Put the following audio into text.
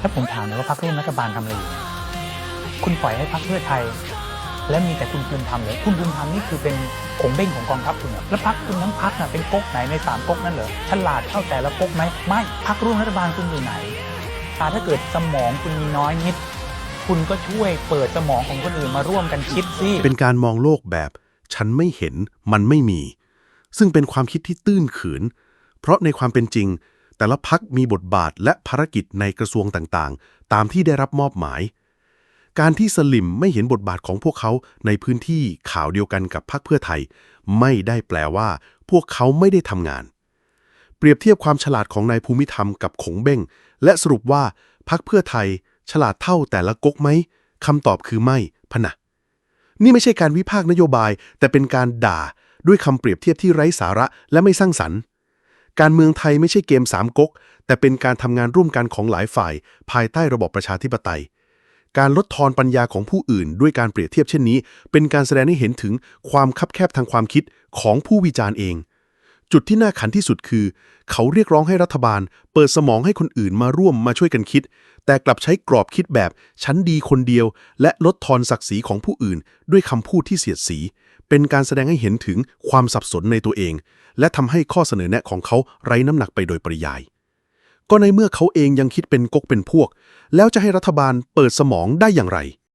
ถ้าผมถามเลยว่าพรรคร่วมรัฐบาลทำอะไรอยู่คุณปล่อยให้พรรคเพื่อไทย และมีแต่คุณภูมิธรรมเลยคุณภูมิธรรมนี่คือเป็นขงเบ้งของกองทัพคุณเหรอแล้วพรรคคุณทั้งพรรคเป็นก๊กไหนในสามก๊กนั่นเหรอฉลาดเท่าแต่ละก๊กไหมไม่พรรคร่วมรัฐบาลคุณอยู่ไหนถ้าเกิดสมองคุณมีน้อยนิด คุณก็ช่วยเปิดสมองของคนอื่นมาร่วมกันคิดสิเป็นการมองโลกแบบ ฉันไม่เห็นมันไม่มี ซึ่งเป็นความคิดที่ตื้นเขืน เพราะในความเป็นจริง แต่ละพักมีบทบาทและภารกิจในกระทรวงต่างๆ ตามที่ได้รับมอบหมาย การที่สลิมไม่เห็นบทบาทของพวกเขาในพื้นที่ข่าวเดียวกันกับพรรคเพื่อไทย ไม่ได้แปลว่า พวกเขาไม่ได้ทำงาน เปรียบเทียบความฉลาดของนายภูมิธรรมกับขงเบ้ง และสรุปว่าพรรคเพื่อไทย ฉลาดเท่าแต่ละก๊กไหมคำตอบคือไม่พนะนี่ไม่ใช่การวิพากษ์นโยบาย แต่เป็นการด่าด้วยคำเปรียบเทียบที่ไร้สาระและไม่สร้างสรรค์ การเมืองไทยไม่ใช่เกมสามก๊ก แต่เป็นการทำงานร่วมกันของหลายฝ่าย ภายใต้ระบอบประชาธิปไตย การลดทอนปัญญาของผู้อื่น ด้วยการเปรียบเทียบเช่นนี้ เป็นการแสดงให้เห็นถึงความคับแคบทางความคิดของผู้วิจารณ์เอง จุดที่น่าขันที่สุดคือ เขาเรียกร้องให้รัฐบาล เปิดสมองให้คนอื่นมาร่วมมาช่วยกันคิด แต่กลับใช้กรอบคิดแบบฉันดีคนเดียว และลดทอนศักดิ์ศรีของผู้อื่น ด้วยคำพูดที่เสียดสี เป็นการแสดงให้เห็นถึงความสับสนในตัวเอง และทำให้ข้อเสนอแนะของเขาไร้น้ำหนักไปโดยปริยาย ก็ในเมื่อเขาเองยังคิดเป็นก๊กเป็นพวก แล้วจะให้รัฐบาลเปิดสมองได้อย่างไร